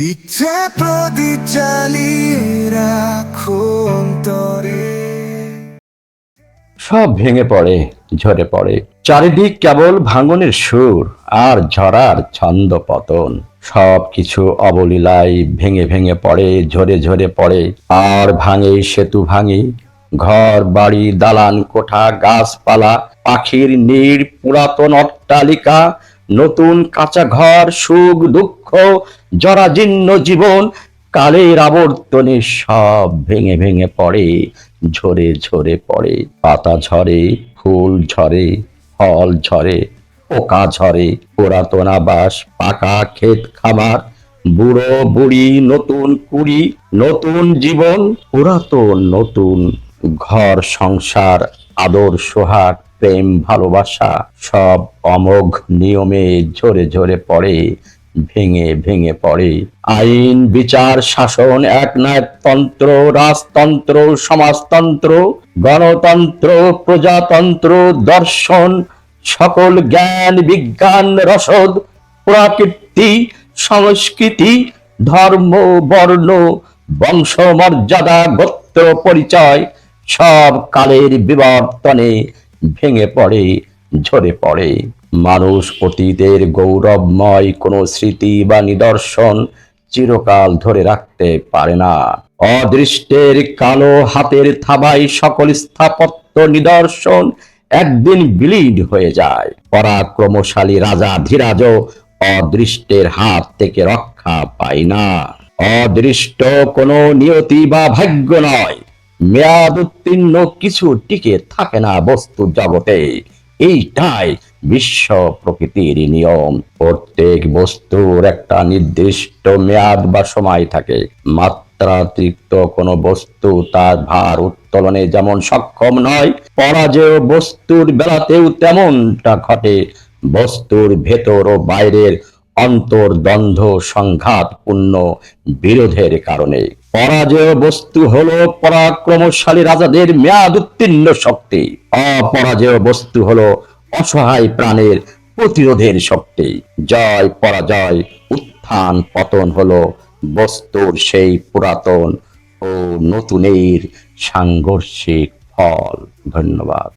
ইচ্ছে প্রদীপ জ্বালিয়ে রাখো অন্তরে। সব ভেঙে পড়ে, ঝরে পড়ে। চারিদিক কেবল ভাঙনের সুর আর ঝরার ছন্দ পতন। সব কিছু অবলীলায় ভেঙে ভেঙে পড়ে, ঝরে ঝরে পড়ে। আর ভাঙে, সেতু ভাঙে, ঘর, বাড়ি, দালান, কোঠা, গাছপালা, পাখির নীড় পুরাতন অট্টালিকা নতুন কাঁচা ঘর, সুখ, দুঃখ, জরাজীর্ণ জীবন, কালের আবর্তনে সব ভেঙে ভেঙে পড়ে, ঝরে ঝরে পড়ে, পাতা ঝরে, ফুল ঝরে, ফল ঝরে, পোকা ঝরে, পুরাতন আবাস, পাকা ক্ষেত খামার, বুড়ো বুড়ি, নতুন কুড়ি, নতুন জীবন, পুরাতন নতুন ঘর সংসার, আদর সোহাগ প্রেম, ভালোবাসা সব অমোঘ নিয়মে ঝরে ঝরে পড়ে, ভেঙে ভেঙে পড়ে। আইন, বিচার, শাসন একনায়কতন্ত্র রাজতন্ত্র, সমাজতন্ত্র, গণতন্ত্র, প্রজাতন্ত্র, দর্শন, সকল জ্ঞান, বিজ্ঞান, রসদ, প্রাকৃতি, সংস্কৃতি, ধর্ম, বর্ণ বংশ মর্যাদা গোত্র পরিচয় সব কালের বিবর্তনে ভেঙে পড়ে, ঝরে পড়ে। মানুষ অতীতের গৌরবময় কোনো স্মৃতি বা নিদর্শন চিরকাল ধরে রাখতে পারে না। অদৃষ্টের কালো হাতের থাবায় সকল স্থাপত্য নিদর্শন একদিন বিলীন হয়ে যায়। পরাক্রমশালী রাজা ধীরাজ অদৃষ্টের হাত থেকে রক্ষা পায় না। অদৃষ্ট কোনো নিয়তি বা ভাগ্য নয়। মেয়াদ উত্তীর্ণ কিছু টিকে থাকে না বস্তু জগতে। এইটাই বিশ্ব প্রকৃতির নিয়ম। প্রত্যেক বস্তুর একটা নির্দিষ্ট মেয়াদ বা সময় থাকে। মাত্রাতিরিক্ত কোনো বস্তু তার ভার উত্তোলনে যেমন সক্ষম নয়, পরাজয় বস্তুর বেলাতেও তেমনটা ঘটে। বস্তুর ভেতর ও বাইরের অন্তর্দ্বন্দ্ব সংঘাতপূর্ণ বিরোধের কারণে। পরাজয় বস্তু হলো পরাক্রমশালী রাজাদের মেয়াদ উত্তীর্ণ শক্তি। অপরাজয় বস্তু হলো অসহায় প্রাণের প্রতিরোধের শক্তি। জয়, পরাজয়, উত্থান, পতন হলো বস্তুর সেই পুরাতন ও নতুনের সাংঘর্ষিক ফল। ধন্যবাদ।